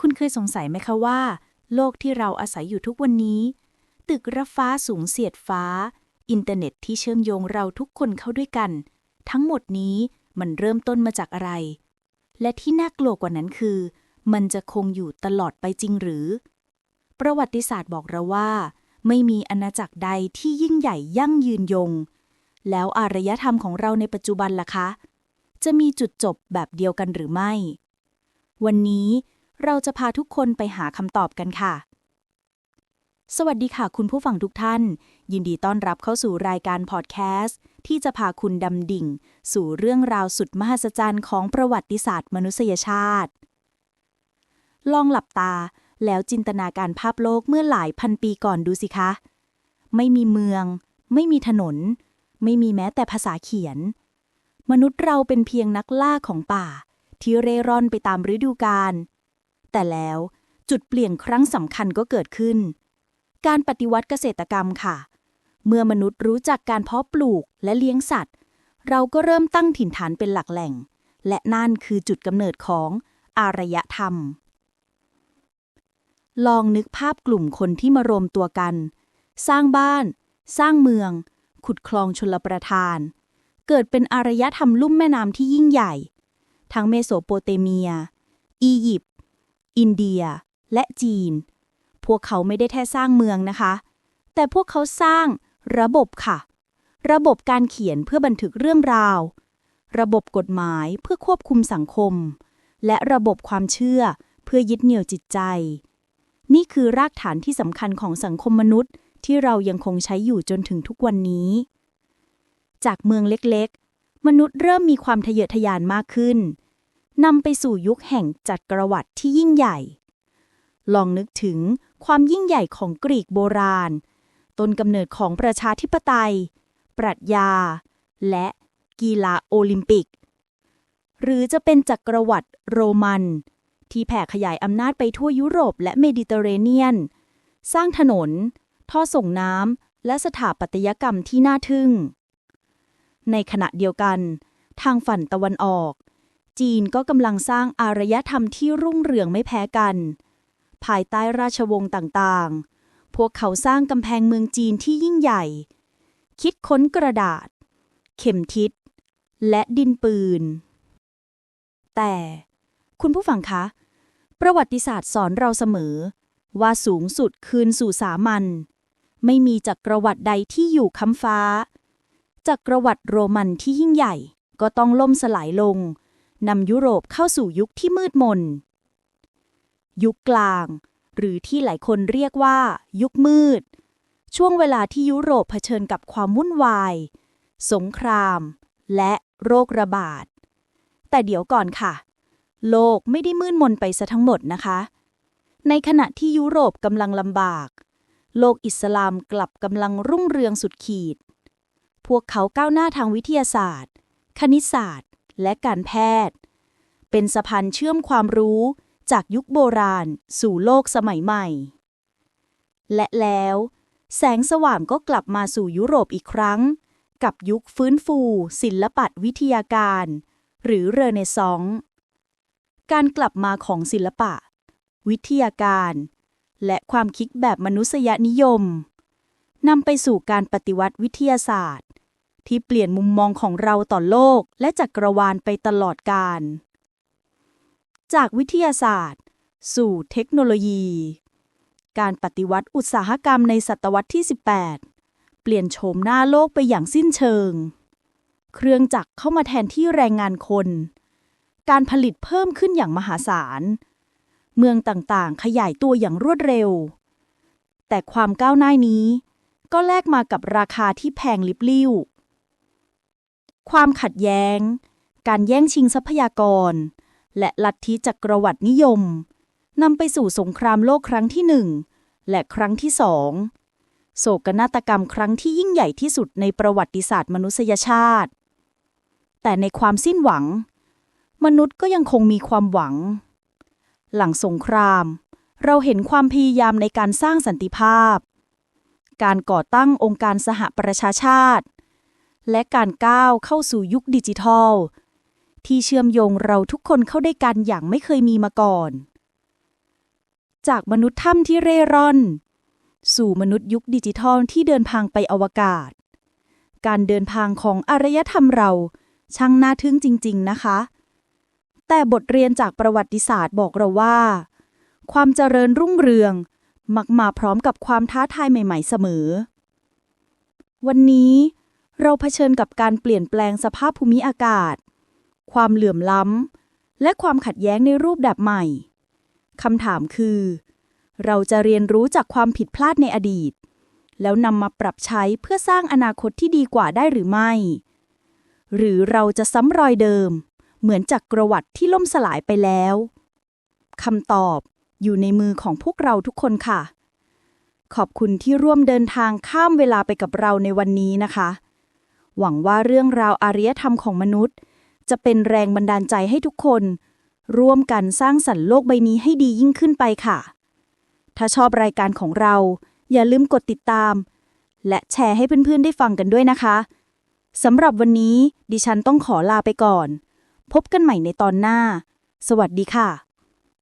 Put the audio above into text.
คุณเคยสงสัยไหมคะว่า โลกที่เราอาศัยอยู่ทุกวันนี้ ตึกระฟ้าสูงเสียดฟ้า อินเทอร์เน็ตที่เชื่อมโยงเราทุกคนเข้าด้วยกัน ทั้งหมดนี้มันเริ่มต้นมาจากอะไร และที่น่ากลัวกว่านั้นคือ มันจะคงอยู่ตลอดไปจริงหรือ ประวัติศาสตร์บอกเราว่า ไม่มีอาณาจักรใดที่ยิ่งใหญ่ยั่งยืนยง แล้วอารยธรรมของเราในปัจจุบันล่ะคะ จะมีจุดจบแบบเดียวกันหรือไม่ วันนี้ เราจะพาทุกคนไปหาคำตอบกันค่ะ สวัสดีค่ะคุณผู้ฟังทุกท่าน ยินดีต้อนรับเข้าสู่รายการพอดแคสต์ที่จะพาคุณดำดิ่ง สู่เรื่องราวสุดมหัศจรรย์ของประวัติศาสตร์มนุษยชาติ ลองหลับตาแล้วจินตนาการภาพโลกเมื่อหลายพันปีก่อนดูสิคะ ไม่มีเมือง ไม่มีถนน ไม่มีแม้แต่ภาษาเขียน มนุษย์เราเป็นเพียงนักล่าของป่า ที่เร่ร่อนไปตามฤดูกาล แต่แล้วจุดเปลี่ยนครั้งสำคัญก็เกิดขึ้น การปฏิวัติเกษตรกรรมค่ะ เมื่อมนุษย์รู้จักการเพาะปลูกและเลี้ยงสัตว์ เราก็เริ่มตั้งถิ่นฐานเป็นหลักแหล่ง และนั่นคือจุดกำเนิดของอารยธรรม ลองนึกภาพกลุ่มคนที่มารวมตัวกัน สร้างบ้าน สร้างเมือง ขุดคลองชลประทาน เกิดเป็นอารยธรรมลุ่มแม่น้ำที่ยิ่งใหญ่ ทั้งเมโสโปเตเมีย อียิปต์ อินเดีย และจีน พวกเขาไม่ได้แค่สร้างเมืองนะคะ แต่พวกเขาสร้างระบบค่ะ ระบบการเขียนเพื่อบันทึกเรื่องราว ระบบกฎหมายเพื่อควบคุมสังคม และระบบความเชื่อเพื่อยึดเหนี่ยวจิตใจ นี่คือรากฐานที่สำคัญของสังคมมนุษย์ ที่เรายังคงใช้อยู่จนถึงทุกวันนี้ จากเมืองเล็กๆ มนุษย์เริ่มมีความทะเยอทะยานมากขึ้น นำไปสู่ยุคแห่งจักรวรรดิที่ยิ่งใหญ่ ลองนึกถึงความยิ่งใหญ่ของกรีกโบราณ ต้นกำเนิดของประชาธิปไตย ปรัชญา และกีฬาโอลิมปิก หรือจะเป็นจักรวรรดิโรมัน ที่แผ่ขยายอำนาจไปทั่วยุโรปและเมดิเตอร์เรเนียน สร้างถนน ท่อส่งน้ำ และสถาปัตยกรรมที่น่าทึ่ง ในขณะเดียวกัน ทางฝั่งตะวันออก จีนก็กำลังสร้างอารยธรรมที่รุ่งเรืองไม่แพ้กัน ภายใต้ราชวงศ์ต่างๆ พวกเขาสร้างกำแพงเมืองจีนที่ยิ่งใหญ่ คิดค้นกระดาษ เข็มทิศ และดินปืน แต่ คุณผู้ฟังคะ ประวัติศาสตร์สอนเราเสมอ ว่าสูงสุดคืนสู่สามัญไม่มีจักรวรรดิใดที่อยู่ค้ำฟ้า จักรวรรดิโรมันที่ยิ่งใหญ่ก็ต้องล่มสลายลง นำยุโรปเข้าสู่ยุคที่มืดมน ยุคกลาง หรือที่หลายคนเรียกว่า ยุคมืด ช่วงเวลาที่ยุโรปเผชิญกับความวุ่นวาย สงคราม และโรคระบาด แต่เดี๋ยวก่อนค่ะ โลกไม่ได้มืดมนไปซะทั้งหมดนะคะ ในขณะที่ยุโรปกำลังลำบาก โลกอิสลามกลับกำลังรุ่งเรืองสุดขีด พวกเขาก้าวหน้าทางวิทยาศาสตร์ คณิตศาสตร์ และการแพทย์ เป็นสะพานเชื่อมความรู้จากยุคโบราณสู่โลกสมัยใหม่ และแล้ว แสงสว่างก็กลับมาสู่ยุโรปอีกครั้ง กับยุคฟื้นฟู ศิลปะวิทยาการ หรือเรเนซองส์การกลับมาของศิลปะ วิทยาการ และความคิดแบบมนุษยนิยมนำไปสู่การปฏิวัติวิทยาศาสตร์ ที่เปลี่ยนมุมมองของเราต่อโลกและจักรวาลไปตลอดกาล จากวิทยาศาสตร์ สู่เทคโนโลยี การปฏิวัติอุตสาหกรรมในศตวรรษที่ 18 เปลี่ยนโฉมหน้าโลกไปอย่างสิ้นเชิง เครื่องจักรเข้ามาแทนที่แรงงานคน การผลิตเพิ่มขึ้นอย่างมหาศาล เมืองต่างๆ ขยายตัวอย่างรวดเร็ว แต่ความก้าวหน้านี้ก็แลกมากับราคาที่แพงลิบลิ่ว ความขัดแย้ง การแย่งชิงทรัพยากร และลัทธิจักรวรรดินิยมนำไปสู่สงครามโลกครั้งที่หนึ่งและครั้งที่สองโศกนาฏกรรมครั้งที่ยิ่งใหญ่ที่สุดในประวัติศาสตร์มนุษยชาติ แต่ในความสิ้นหวัง มนุษย์ก็ยังคงมีความหวัง หลังสงคราม เราเห็นความพยายามในการสร้างสันติภาพ การก่อตั้งองค์การสหประชาชาติ และการก้าวเข้าสู่ยุคดิจิทัล ที่เชื่อมโยงเราทุกคนเข้าได้วยกันอย่างไม่เคยมีมาก่อน จากมนุษย์ถ้ำที่เร่ร่อน สู่มนุษย์ยุคดิจิทัลที่เดินทางไปอวกาศ การเดินทางของอารยธรรมเราช่างน่าทึ่งจริง ๆ นะคะ แต่บทเรียนจากประวัติศาสตร์บอกเราว่า ความเจริญรุ่งเรือง มักมาพร้อมกับความท้าทายใหม่ ๆ เสมอ วันนี้ เราเผชิญกับการเปลี่ยนแปลงสภาพภูมิอากาศ ความเหลื่อมล้ำ และความขัดแย้งในรูปแบบใหม่ คำถามคือ เราจะเรียนรู้จากความผิดพลาดในอดีต แล้วนำมาปรับใช้เพื่อสร้างอนาคตที่ดีกว่าได้หรือไม่ หรือเราจะซ้ำรอยเดิม เหมือนจากกระวัติที่ล่มสลายไปแล้วคำตอบอยู่ในมือของพวกเราทุกคนค่ะ ขอบคุณที่ร่วมเดินทางข้ามเวลาไปกับเราในวันนี้นะคะ หวังว่าเรื่องราวอารยธรรมของมนุษย์ จะเป็นแรงบันดาลใจให้ทุกคน ร่วมกันสร้างสรรค์โลกใบนี้ให้ดียิ่งขึ้นไปค่ะ ถ้าชอบรายการของเรา อย่าลืมกดติดตาม และแชร์ให้เพื่อนๆได้ฟังกันด้วยนะคะสำหรับวันนี้ดิฉันต้องขอลาไปก่อน พบกันใหม่ในตอนหน้า สวัสดีค่ะ